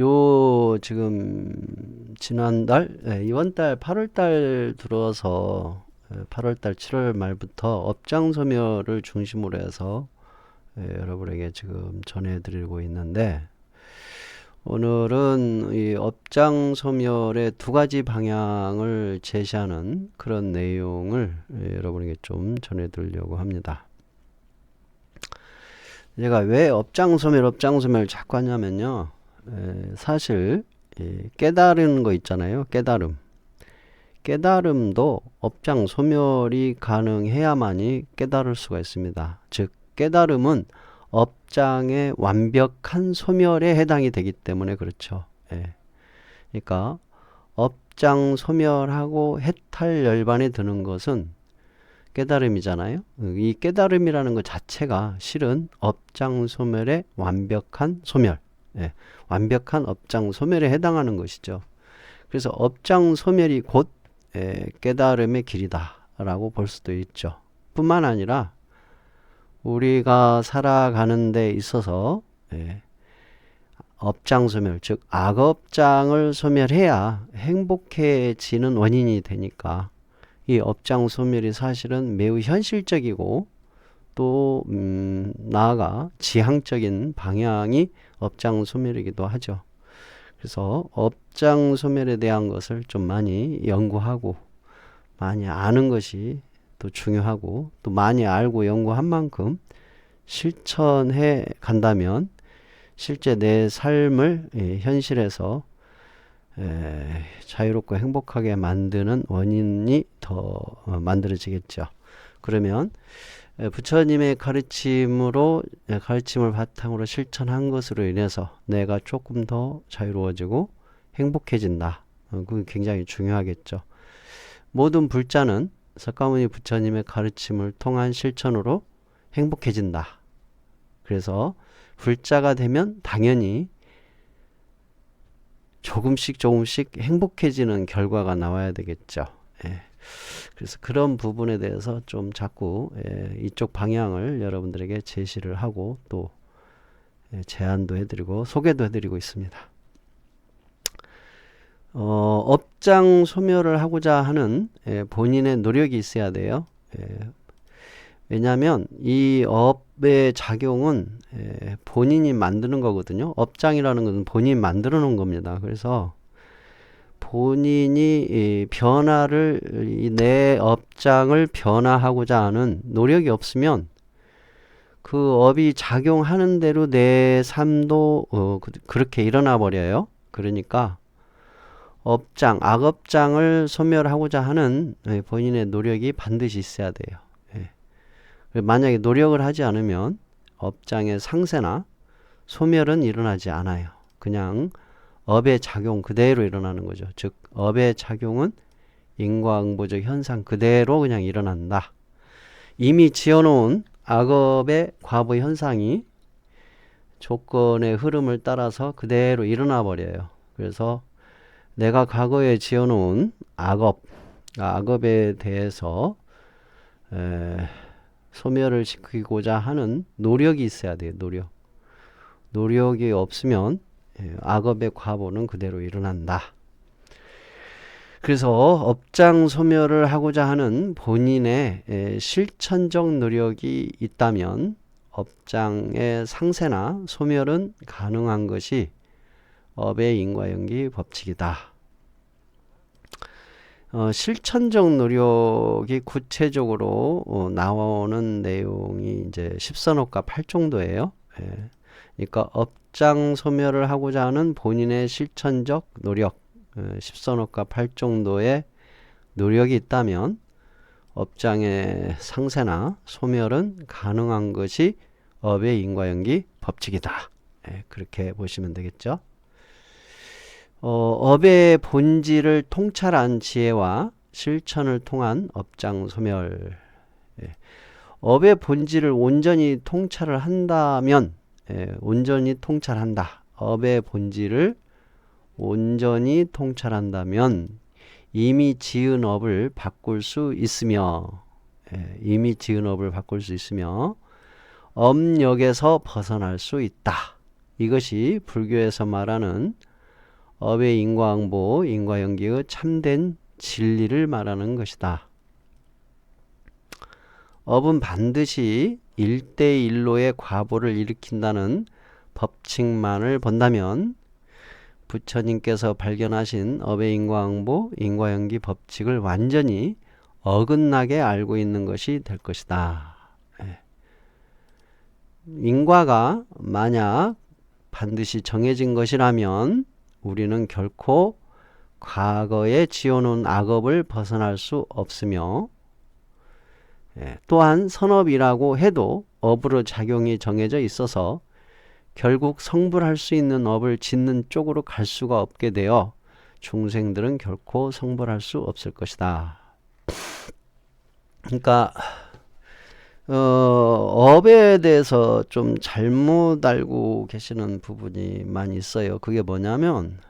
요 지금 지난달 예, 이번 달 8월 달 들어서 예, 8월 달 7월 말부터 업장 소멸을 중심으로 해서 예, 여러분에게 지금 전해 드리고 있는데 오늘은 이 업장 소멸의 두 가지 방향을 제시하는 그런 내용을 예, 여러분에게 좀 전해 드리려고 합니다. 제가 왜 업장 소멸, 업장 소멸 자꾸 하냐면요. 에, 사실 이 깨달은 거 있잖아요. 깨달음. 깨달음도 업장 소멸이 가능해야만이 깨달을 수가 있습니다. 즉 깨달음은 업장의 완벽한 소멸에 해당이 되기 때문에 그렇죠. 예. 그러니까 업장 소멸하고 해탈 열반이 드는 것은 깨달음이잖아요. 이 깨달음이라는 것 자체가 실은 업장 소멸의 완벽한 소멸, 예, 완벽한 업장 소멸에 해당하는 것이죠. 그래서 업장 소멸이 곧 예, 깨달음의 길이다라고 볼 수도 있죠. 뿐만 아니라 우리가 살아가는 데 있어서 예, 업장 소멸, 즉 악업장을 소멸해야 행복해지는 원인이 되니까 이 업장 소멸이 사실은 매우 현실적이고 또 음, 나아가 지향적인 방향이 업장 소멸이기도 하죠. 그래서 업장 소멸에 대한 것을 좀 많이 연구하고 많이 아는 것이 또 중요하고 또 많이 알고 연구한 만큼 실천해 간다면 실제 내 삶을 예, 현실에서 에, 자유롭고 행복하게 만드는 원인이 더 어, 만들어지겠죠. 그러면 에, 부처님의 가르침으로 에, 가르침을 바탕으로 실천한 것으로 인해서 내가 조금 더 자유로워지고 행복해진다. 어, 그게 굉장히 중요하겠죠. 모든 불자는 석가모니 부처님의 가르침을 통한 실천으로 행복해진다. 그래서 불자가 되면 당연히 조금씩 조금씩 행복해지는 결과가 나와야 되겠죠. 예. 그래서 그런 부분에 대해서 좀 자꾸 예, 이쪽 방향을 여러분들에게 제시를 하고 또 예, 제안도 해드리고 소개도 해드리고 있습니다. 어, 업장 소멸을 하고자 하는 예, 본인의 노력이 있어야 돼요. 예, 왜냐하면 이 업의 작용은 예, 본인이 만드는 거거든요. 업장이라는 것은 본인이 만들어 놓은 겁니다. 그래서 본인이 이 변화를 이내 업장을 변화하고자 하는 노력이 없으면 그 업이 작용하는 대로 내 삶도 어, 그- 그렇게 일어나 버려요. 그러니까 업장, 악업장을 소멸하고자 하는 예, 본인의 노력이 반드시 있어야 돼요. 예. 만약에 노력을 하지 않으면 업장의 상세나 소멸은 일어나지 않아요. 그냥 업의 작용 그대로 일어나는 거죠. 즉, 업의 작용은 인과응보적 현상 그대로 그냥 일어난다. 이미 지어놓은 악업의 과보 현상이 조건의 흐름을 따라서 그대로 일어나 버려요. 그래서 내가 과거에 지어놓은 악업, 악업에 대해서 에, 소멸을 시키고자 하는 노력이 있어야 돼요. 노력. 노력이 없으면 예, 악업의 과보는 그대로 일어난다. 그래서 업장 소멸을 하고자 하는 본인의 에, 실천적 노력이 있다면 업장의 상세나 소멸은 가능한 것이 업의 인과연기 법칙이다. 어, 실천적 노력이 구체적으로 어, 나오는 내용이 이제 십선업과 팔정도예요. 예. 그러니까 업장 소멸을 하고자 하는 본인의 실천적 노력, 어, 십선업과 팔정도의 노력이 있다면 업장의 상세나 소멸은 가능한 것이 업의 인과연기 법칙이다. 예, 그렇게 보시면 되겠죠. 어, 업의 본질을 통찰한 지혜와 실천을 통한 업장 소멸. 예. 업의 본질을 온전히 통찰을 한다면, 예, 온전히 통찰한다. 업의 본질을 온전히 통찰한다면 이미 지은 업을 바꿀 수 있으며, 예, 이미 지은 업을 바꿀 수 있으며 업력에서 벗어날 수 있다. 이것이 불교에서 말하는 업의 인과응보, 인과연기의 참된 진리를 말하는 것이다. 업은 반드시 일대일로의 과보를 일으킨다는 법칙만을 본다면 부처님께서 발견하신 업의 인과응보, 인과연기 법칙을 완전히 어긋나게 알고 있는 것이 될 것이다. 예. 인과가 만약 반드시 정해진 것이라면 우리는 결코 과거에 지어놓은 악업을 벗어날 수 없으며 예, 또한 선업이라고 해도 업으로 작용이 정해져 있어서 결국 성불할 수 있는 업을 짓는 쪽으로 갈 수가 없게 되어 중생들은 결코 성불할 수 없을 것이다. 그러니까 어, 업에 대해서 좀 잘못 알고 계시는 부분이 많이 있어요. 그게 뭐냐면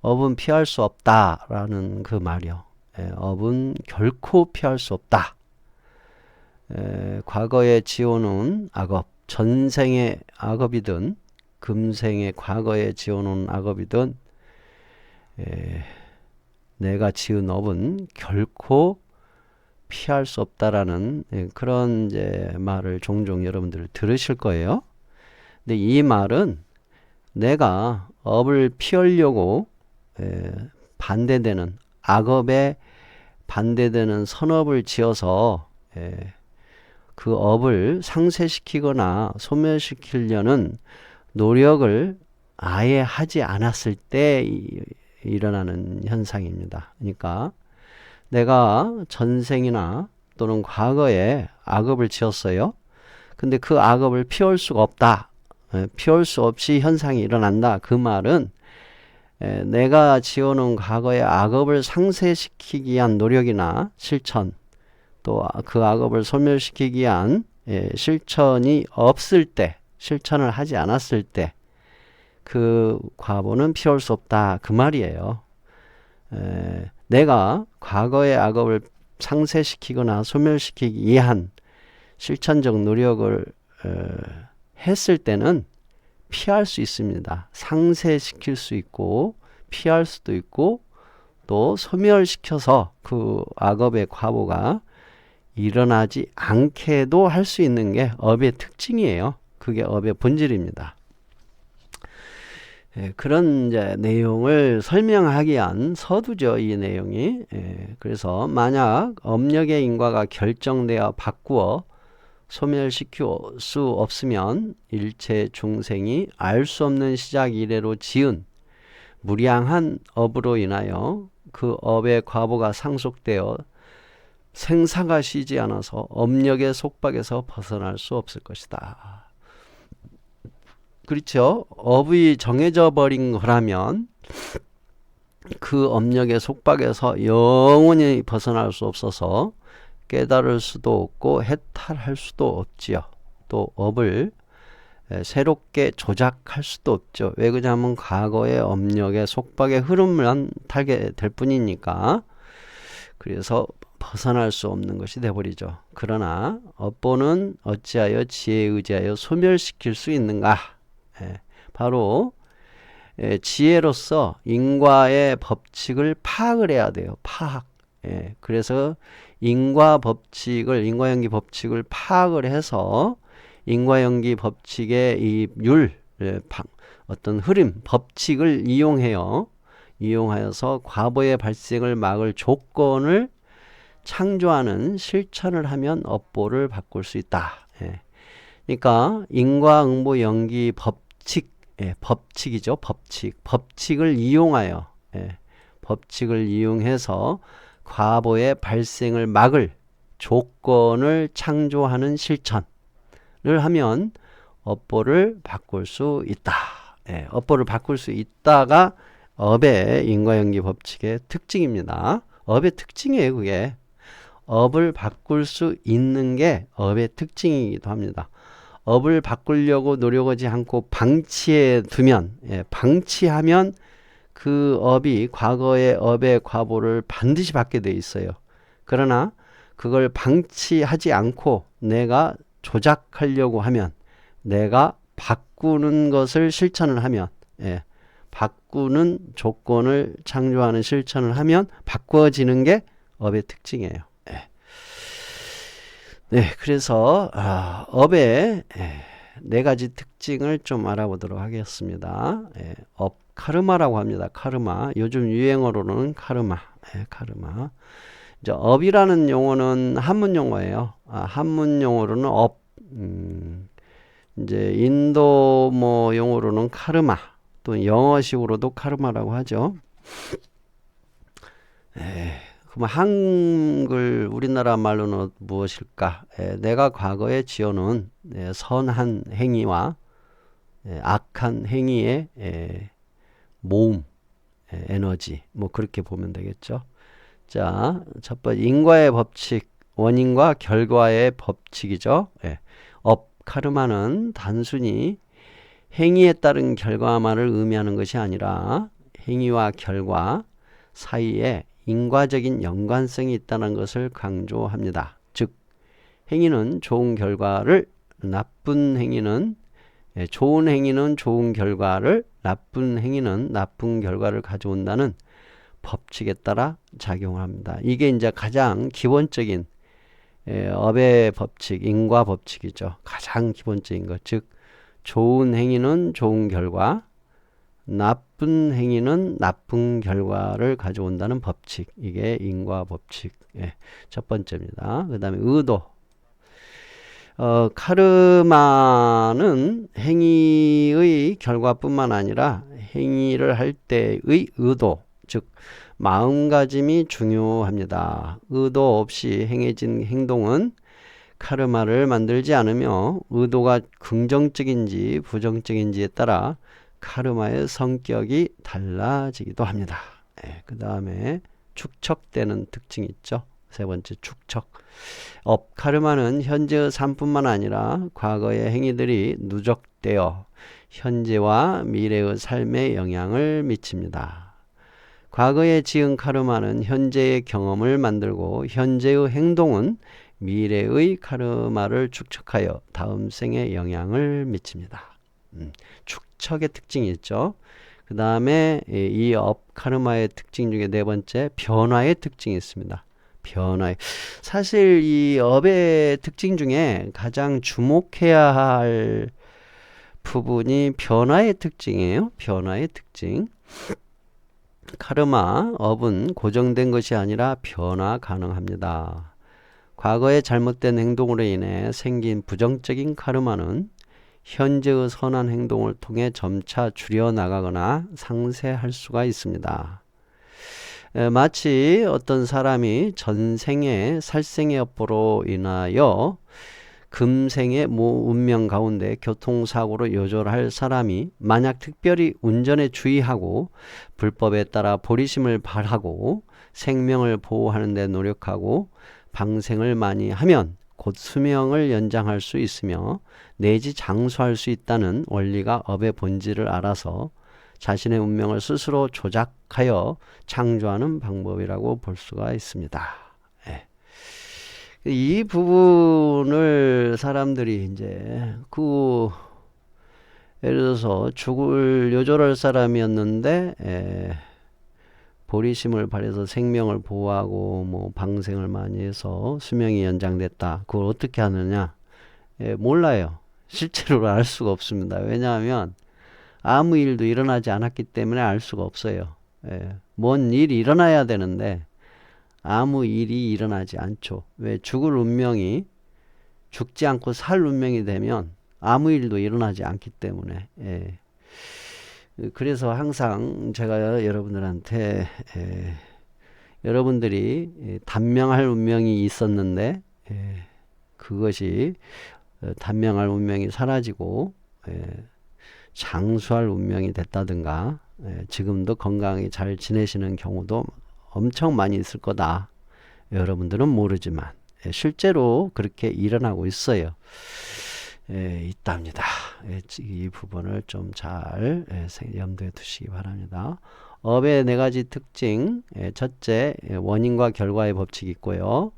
업은 피할 수 없다라는 그 말이요. 예, 업은 결코 피할 수 없다. 에, 과거에 지어놓은 악업, 전생의 악업이든 금생의 과거에 지어놓은 악업이든 에, 내가 지은 업은 결코 피할 수 없다라는 예, 그런 이제 말을 종종 여러분들 들으실 거예요. 근데 이 말은 내가 업을 피하려고 에, 반대되는 악업에 반대되는 선업을 지어서 에, 그 업을 상쇄시키거나 소멸시키려는 노력을 아예 하지 않았을 때 이- 일어나는 현상입니다. 그러니까 내가 전생이나 또는 과거에 악업을 지었어요. 근데 그 악업을 피할 수가 없다. 에, 피할 수 없이 현상이 일어난다. 그 말은 에, 내가 지어놓은 과거의 악업을 상쇄시키기 위한 노력이나 실천 또 그 악업을 소멸시키기 위한 예, 실천이 없을 때, 실천을 하지 않았을 때, 그 과보는 피할 수 없다. 그 말이에요. 에, 내가 과거의 악업을 상쇄시키거나 소멸시키기 위한 실천적 노력을 에, 했을 때는 피할 수 있습니다. 상쇄시킬 수 있고, 피할 수도 있고, 또 소멸시켜서 그 악업의 과보가 일어나지 않게도 할 수 있는 게 업의 특징이에요. 그게 업의 본질입니다. 예, 그런 이제 내용을 설명하기 위한 서두죠, 이 내용이. 예, 그래서 만약 업력의 인과가 결정되어 바꾸어 소멸시킬 수 없으면 일체 중생이 알 수 없는 시작 이래로 지은 무량한 업으로 인하여 그 업의 과보가 상속되어 생사가 쉬지 않아서 업력의 속박에서 벗어날 수 없을 것이다. 그렇죠? 업이 정해져 버린 거라면 그 업력의 속박에서 영원히 벗어날 수 없어서 깨달을 수도 없고 해탈할 수도 없지요. 또 업을 에, 새롭게 조작할 수도 없죠. 왜 그러냐면 과거의 업력의 속박의 흐름만 타게 될 뿐이니까. 그래서 벗어날 수 없는 것이 돼버리죠. 그러나 업보는 어찌하여 지혜에 의지하여 소멸시킬 수 있는가? 예, 바로 예, 지혜로서 인과의 법칙을 파악을 해야 돼요. 파악. 예, 그래서 인과 법칙을 인과 연기 법칙을 파악을 해서 인과 연기 법칙의 이 율, 예, 방, 어떤 흐름, 법칙을 이용해요. 이용하여서 과거의 발생을 막을 조건을 창조하는 실천을 하면 업보를 바꿀 수 있다. 예. 그러니까 인과응보 연기 법칙, 예, 법칙이죠. 법칙. 법칙을 이용하여 예, 법칙을 이용해서 과보의 발생을 막을 조건을 창조하는 실천을 하면 업보를 바꿀 수 있다. 예, 업보를 바꿀 수 있다가 업의 인과연기 법칙의 특징입니다. 업의 특징이에요, 그게. 업을 바꿀 수 있는 게 업의 특징이기도 합니다. 업을 바꾸려고 노력하지 않고 방치해 두면, 예, 방치하면 그 업이 과거의 업의 과보를 반드시 받게 돼 있어요. 그러나 그걸 방치하지 않고 내가 조작하려고 하면 내가 바꾸는 것을 실천을 하면 예, 바꾸는 조건을 창조하는 실천을 하면 바꿔지는 게 업의 특징이에요. 예. 네, 그래서 아, 업의 예, 네 가지 특징을 좀 알아보도록 하겠습니다. 예, 업 카르마라고 합니다. 카르마. 요즘 유행어로는 카르마. 예, 카르마. 이제 업이라는 용어는 한문 용어예요. 아, 한문 용어로는 업. 음, 이제 인도 뭐 용어로는 카르마. 또 영어식으로도 카르마라고 하죠. 에, 그럼 한글 우리나라 말로는 무엇일까? 에, 내가 과거에 지어놓은 에, 선한 행위와 에, 악한 행위의 에, 모음, 에, 에너지 뭐 그렇게 보면 되겠죠. 자, 첫 번째 인과의 법칙, 원인과 결과의 법칙이죠. 예. 업 카르마는 단순히 행위에 따른 결과만을 의미하는 것이 아니라 행위와 결과 사이에 인과적인 연관성이 있다는 것을 강조합니다. 즉, 행위는 좋은 결과를, 나쁜 행위는, 예, 좋은 행위는 좋은 결과를, 나쁜 행위는 나쁜 결과를 가져온다는 법칙에 따라 작용합니다. 이게 이제 가장 기본적인 예, 업의 법칙, 인과 법칙이죠. 가장 기본적인 것. 즉, 좋은 행위는 좋은 결과, 나쁜 행위는 나쁜 결과를 가져온다는 법칙. 이게 인과 법칙. 예, 첫 번째입니다. 그 다음에 의도. 어, 카르마는 행위의 결과뿐만 아니라 행위를 할 때의 의도, 즉 마음가짐이 중요합니다. 의도 없이 행해진 행동은 카르마를 만들지 않으며 의도가 긍정적인지 부정적인지에 따라 카르마의 성격이 달라지기도 합니다. 네, 그 다음에 축척되는 특징이 있죠. 세 번째 축척. 업 카르마는 현재의 삶뿐만 아니라 과거의 행위들이 누적되어 현재와 미래의 삶에 영향을 미칩니다. 과거에 지은 카르마는 현재의 경험을 만들고 현재의 행동은 미래의 카르마를 축적하여 다음 생에 영향을 미칩니다. 음, 축척의 특징이 있죠. 그 다음에 이 업 카르마의 특징 중에 네 번째 변화의 특징이 있습니다. 변화. 사실 이 업의 특징 중에 가장 주목해야 할 부분이 변화의 특징이에요. 변화의 특징. 카르마, 업은 고정된 것이 아니라 변화 가능합니다. 과거의 잘못된 행동으로 인해 생긴 부정적인 카르마는 현재의 선한 행동을 통해 점차 줄여나가거나 상쇄할 수가 있습니다. 마치 어떤 사람이 전생에 살생의 여포로 인하여 금생의 모 운명 가운데 교통사고로 요절할 사람이 만약 특별히 운전에 주의하고 불법에 따라 보리심을 발하고 생명을 보호하는 데 노력하고 방생을 많이 하면 곧 수명을 연장할 수 있으며 내지 장수할 수 있다는 원리가 업의 본질을 알아서 자신의 운명을 스스로 조작하여 창조하는 방법이라고 볼 수가 있습니다. 예. 이 부분을 사람들이 이제 그 예를 들어서 죽을 요절할 사람이었는데 예, 보리심을 발해서 생명을 보호하고 뭐 방생을 많이 해서 수명이 연장됐다. 그걸 어떻게 하느냐? 예, 몰라요. 실제로 알 수가 없습니다. 왜냐하면 아무 일도 일어나지 않았기 때문에 알 수가 없어요. 예, 뭔 일이 일어나야 되는데 아무 일이 일어나지 않죠. 왜 죽을 운명이 죽지 않고 살 운명이 되면 아무 일도 일어나지 않기 때문에 예. 그래서 항상 제가 여러분들한테 예, 여러분들이 단명할 운명이 있었는데 예, 그것이 어, 단명할 운명이 사라지고 예, 장수할 운명이 됐다든가 예, 지금도 건강히 잘 지내시는 경우도 엄청 많이 있을 거다. 여러분들은 모르지만 예, 실제로 그렇게 일어나고 있어요. 예, 있답니다. 예, 이 부분을 좀 잘 염두에 두시기 바랍니다. 업의 네 가지 특징, 첫째 원인과 결과의 법칙이 있고요.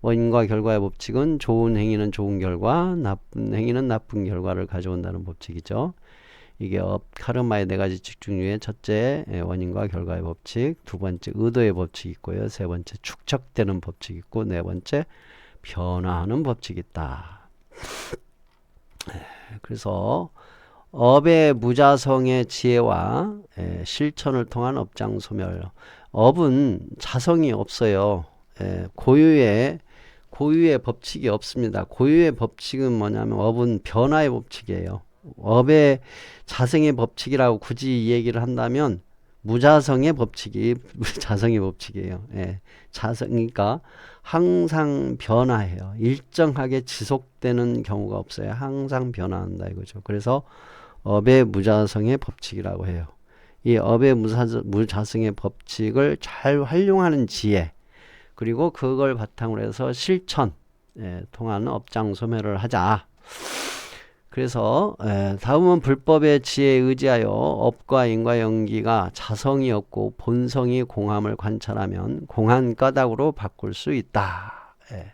원인과 결과의 법칙은 좋은 행위는 좋은 결과, 나쁜 행위는 나쁜 결과를 가져온다는 법칙이죠. 이게 업 카르마의 네 가지 직중 중에 첫째 예, 원인과 결과의 법칙, 두 번째 의도의 법칙이 있고요. 세 번째 축적되는 법칙이 있고 네 번째 변화하는 법칙이 있다. 예, 그래서 업의 무자성의 지혜와 예, 실천을 통한 업장 소멸. 업은 자성이 없어요. 예, 고유의 고유의 법칙이 없습니다. 고유의 법칙은 뭐냐면 업은 변화의 법칙이에요. 업의 자성의 법칙이라고 굳이 이 얘기를 한다면 무자성의 법칙이 자성의 법칙이에요. 예, 자성이니까 항상 변화해요. 일정하게 지속되는 경우가 없어요. 항상 변화한다 이거죠. 그래서 업의 무자성의 법칙이라고 해요. 이 업의 무사, 무자성의 법칙을 잘 활용하는 지혜 그리고 그걸 바탕으로 해서 실천 예, 통한 업장 소멸을 하자. 그래서 에, 다음은 불법의 지혜에 의지하여 업과 인과 연기가 자성이 없고 본성이 공함을 관찰하면 공한 까닭으로 바꿀 수 있다. 예.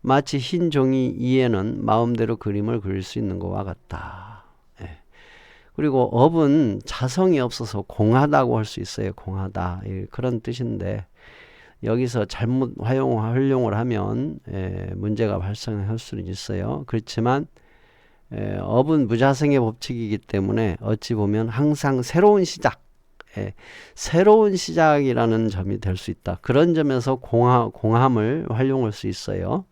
마치 흰 종이 이에는 마음대로 그림을 그릴 수 있는 것과 같다. 예. 그리고 업은 자성이 없어서 공하다고 할 수 있어요. 공하다. 예, 그런 뜻인데 여기서 잘못 활용, 활용을 하면 예, 문제가 발생할 수는 있어요. 그렇지만 에, 업은 무자성의 법칙이기 때문에 어찌 보면 항상 새로운 시작, 에, 새로운 시작이라는 점이 될 수 있다. 그런 점에서 공하, 공함을 활용할 수 있어요.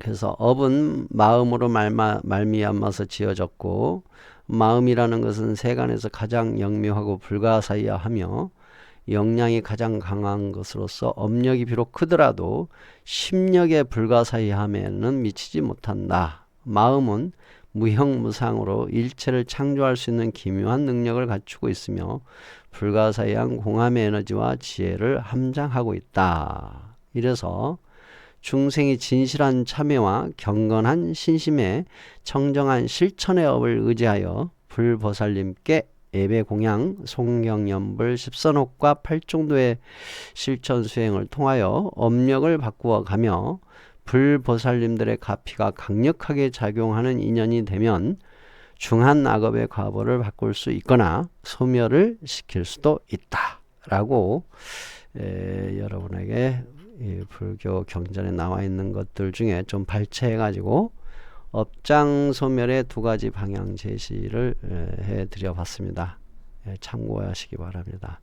그래서 업은 마음으로 말마, 말미암아서 지어졌고 마음이라는 것은 세간에서 가장 영묘하고 불가사의하며 영량이 가장 강한 것으로서 업력이 비록 크더라도 심력의 불가사의함에는 미치지 못한다. 마음은 무형무상으로 일체를 창조할 수 있는 기묘한 능력을 갖추고 있으며 불가사의한 공함의 에너지와 지혜를 함장하고 있다. 이래서 중생이 진실한 참회와 경건한 신심에 청정한 실천의 업을 의지하여 불보살님께 예배 공양, 송경연불, 십선옥과 팔종도의 실천 수행을 통하여 업력을 바꾸어 가며 불보살님들의 가피가 강력하게 작용하는 인연이 되면 중한 악업의 과보를 바꿀 수 있거나 소멸을 시킬 수도 있다. 라고 에, 여러분에게 이 불교 경전에 나와 있는 것들 중에 좀 발췌해 가지고 업장 소멸의 두 가지 방향 제시를 해 드려 봤습니다. 예, 참고하시기 바랍니다.